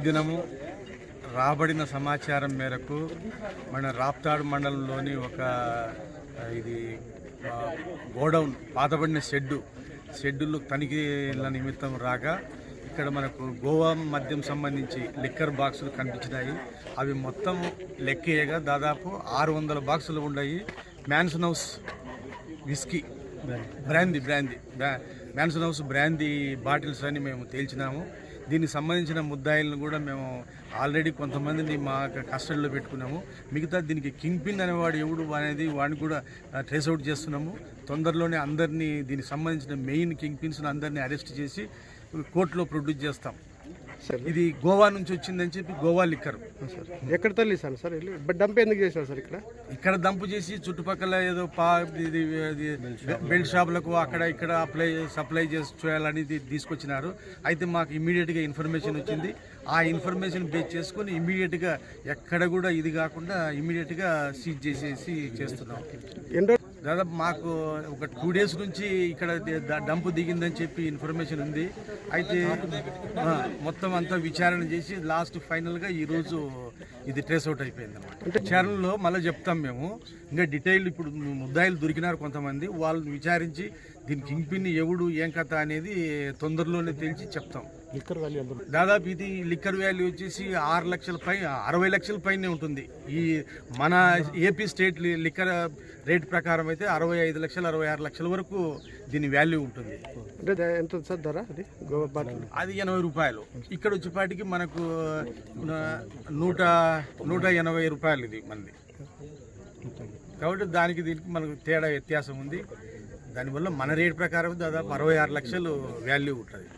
దినము రాబడిన సమాచారం మేరకు మన రాప్తాడు మండలంలోని ఒక ఇది గోడౌన్ పాతబడిన షెడ్డు షెడ్డులు తనిఖీల నిమిత్తం రాగా ఇక్కడ మనకు గోవా మద్యం సంబంధించి లిక్కర్ బాక్సులు కనిపించినాయి. అవి మొత్తం లెక్కేయగా దాదాపు ఆరు వందల బాక్సులు ఉన్నాయి Mansion House whisky brandy brandy bra- Mansion House brandy bottles అని మేము తేల్చినాము. దీనికి సంబంధించిన ముద్దాయిలను కూడా మేము ఆల్రెడీ కొంతమందిని మా కస్టడీలో పెట్టుకున్నాము. మిగతా దీనికి కింగ్ పిన్ అనేవాడు ఎవడు అనేది వాడిని కూడా ట్రేస్ అవుట్ చేస్తున్నాము. తొందరలోనే అందరినీ దీనికి సంబంధించిన మెయిన్ కింగ్ పిన్స్ని అందరినీ అరెస్ట్ చేసి కోర్టులో ప్రొడ్యూస్ చేస్తాం. ఇది గోవా నుంచి వచ్చిందని చెప్పి గోవా లిక్కర్. సార్. ఎక్కడ తల్లిస్తాను సార్? డంప్ ఎందుకు చేసినారు సార్ ఇక్కడ? ఇక్కడ దంపు చేసి చుట్టుపక్కల ఏదో పా ఇది బెల్ట్ షాపులకు అక్కడ ఇక్కడ అప్లై సప్లై చేసి చేయాలని తీసుకొచ్చినారు. అయితే మాకు ఇమీడియట్గా ఇన్ఫర్మేషన్ వచ్చింది. ఆ ఇన్ఫర్మేషన్ బేస్ చేసుకొని ఇమీడియట్గా ఎక్కడ కూడా ఇది కాకుండా ఇమీడియట్గా సీజ్ చేసేసి చేస్తున్నాం. దాదాపు మాకు ఒక టూ డేస్ నుంచి ఇక్కడ డంపు దిగిందని చెప్పి ఇన్ఫర్మేషన్ ఉంది. అయితే మొత్తం అంతా విచారణ చేసి లాస్ట్ ఫైనల్గా ఈరోజు ఇది ట్రేస్ అవుట్ అయిపోయింది అనమాట విచారణలో మళ్ళీ చెప్తాం మేము. ఇంకా డీటెయిల్ ఇప్పుడు ముద్దాయిలు దొరికినారు కొంతమంది. వాళ్ళని విచారించి దీని కింగ్ పిన్ ఎవడు ఏం కథ అనేది తొందరలోనే తెలిసి చెప్తాం. లిక్కర్ వాల్యూ దాదాపు ఇది లిక్కర్ వాల్యూ వచ్చేసి ఆరు లక్షల పై అరవై లక్షల పైనే ఉంటుంది. ఈ మన ఏపీ స్టేట్ లిక్కర్ రేట్ ప్రకారం అయితే అరవై ఐదు లక్షలు అరవై ఆరు లక్షల వరకు దీని వాల్యూ ఉంటుంది. అంటే ఎంత సార్ ధర అది? అది ఎనభై రూపాయలు. ఇక్కడ వచ్చేపాటికి మనకు నూట నూట ఎనభై రూపాయలు ఇది మనది. కాబట్టి దానికి దీనికి మనకు తేడా వ్యత్యాసం ఉంది. దానివల్ల మన రేట్ ప్రకారం దాదాపు అరవై ఆరు లక్షలు వాల్యూ ఉంటుంది.